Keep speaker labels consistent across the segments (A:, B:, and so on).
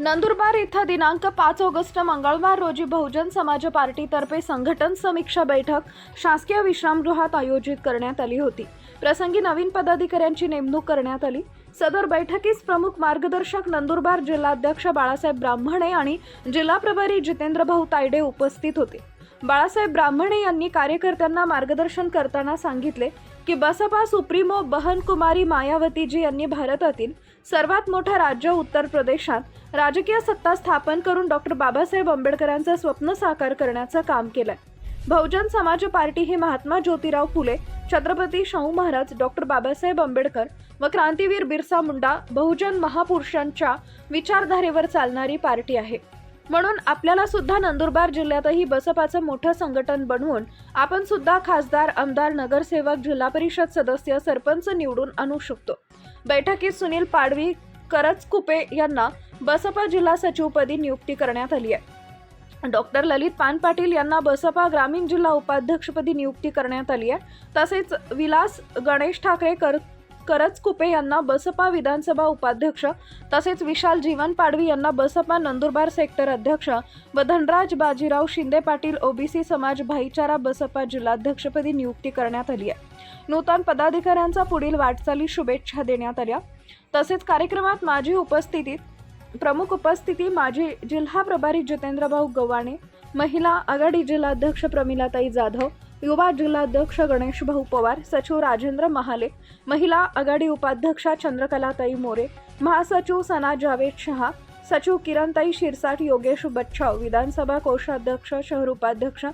A: नंदुरबार इथं दिनांक पाच ऑगस्ट मंगळवार रोजी बहुजन समाज पार्टीतर्फे संघटन समीक्षा बैठक शासकीय विश्रामगृहात आयोजित करण्यात आली होती. प्रसंगी नवीन पदाधिकाऱ्यांची नेमणूक करण्यात आली. सदर बैठकीस प्रमुख मार्गदर्शक नंदुरबार जिल्हाध्यक्ष बाळासाहेब ब्राह्मणे आणि जिल्हा प्रभारी जितेंद्र भाऊ तायडे उपस्थित होते. बाळासाहेब ब्राह्मणे यांनी कार्यकर्त्यांना मार्गदर्शन करताना सांगितले की बसपा सुप्रीमो बहनकुमारी मायावतीजी यांनी भारतातील सर्वात मोठं राज्य उत्तर प्रदेशात राजकीय सत्ता स्थापन करून डॉक्टर बाबासाहेब आंबेडकरांचं स्वप्न साकार करण्याचं काम केलंय. बहुजन समाज पार्टी ही महात्मा ज्योतिराव फुले छत्रपती शाहू महाराज डॉक्टर बाबासाहेब आंबेडकर व क्रांतीवीर बिरसा मुंडा बहुजन महापुरुषांच्या विचारधारेवर चालणारी पार्टी आहे. म्हणून आपल्याला सुद्धा नंदुरबार जिल्ह्यातही बसपाचं मोठं संघटन बनवून आपण सुद्धा खासदार आमदार नगरसेवक जिल्हा परिषद सदस्य सरपंच निवडून आणू शकतो. बैठकीत सुनील पाडवी करचकुपे यांना बसपा जिल्हा सचिवपदी नियुक्ती करण्यात आली आहे. डॉक्टर ललित पान पाटील यांना बसपा ग्रामीण जिल्हा उपाध्यक्षपदी नियुक्ती करण्यात आली आहे. तसेच विलास गणेश ठाकरे कर करजकुपे यांना बसपा विधानसभा उपाध्यक्ष तसेच विशाल जीवन पाडवी यांना बसपा नंदुरबार सेक्टर अध्यक्ष व धनराज बाजीराव शिंदे पाटील ओबीसी समाज भाईचारा बसपा जिल्हाध्यक्षपदी नियुक्ती करण्यात आली आहे. नूतन पदाधिकाऱ्यांचा पुढील वाटचाली शुभेच्छा देण्यात आल्या. तसेच कार्यक्रमात माझी उपस्थितीत प्रमुख उपस्थिती माजी जिल्हा प्रभारी जितेंद्रभाऊ गव्हाणे महिला आघाडी जिल्हाध्यक्ष प्रमिलाताई जाधव युवा जिल्हाध्यक्ष गणेश भाऊ पवार सचिव राजेंद्र महाले महिला आघाडी उपाध्यक्षा चंद्रकलाताई मोरे महासचिव सना जावेद शहा सचिव किरणताई शिरसाट योगेश बच्छाव विधानसभा कोषाध्यक्ष शहर उपाध्यक्ष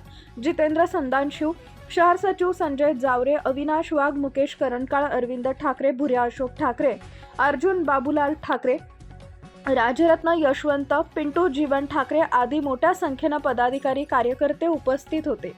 A: जितेंद्र संदानशिव शहर सचिव संजय जावरे अविनाश वाघ मुकेश करणकाळ अरविंद ठाकरे भुर्या अशोक ठाकरे अर्जुन बाबूलाल ठाकरे राजरत्न यशवंत पिंटू जीवन ठाकरे आदी मोठ्या संख्येनं पदाधिकारी कार्यकर्ते उपस्थित होते.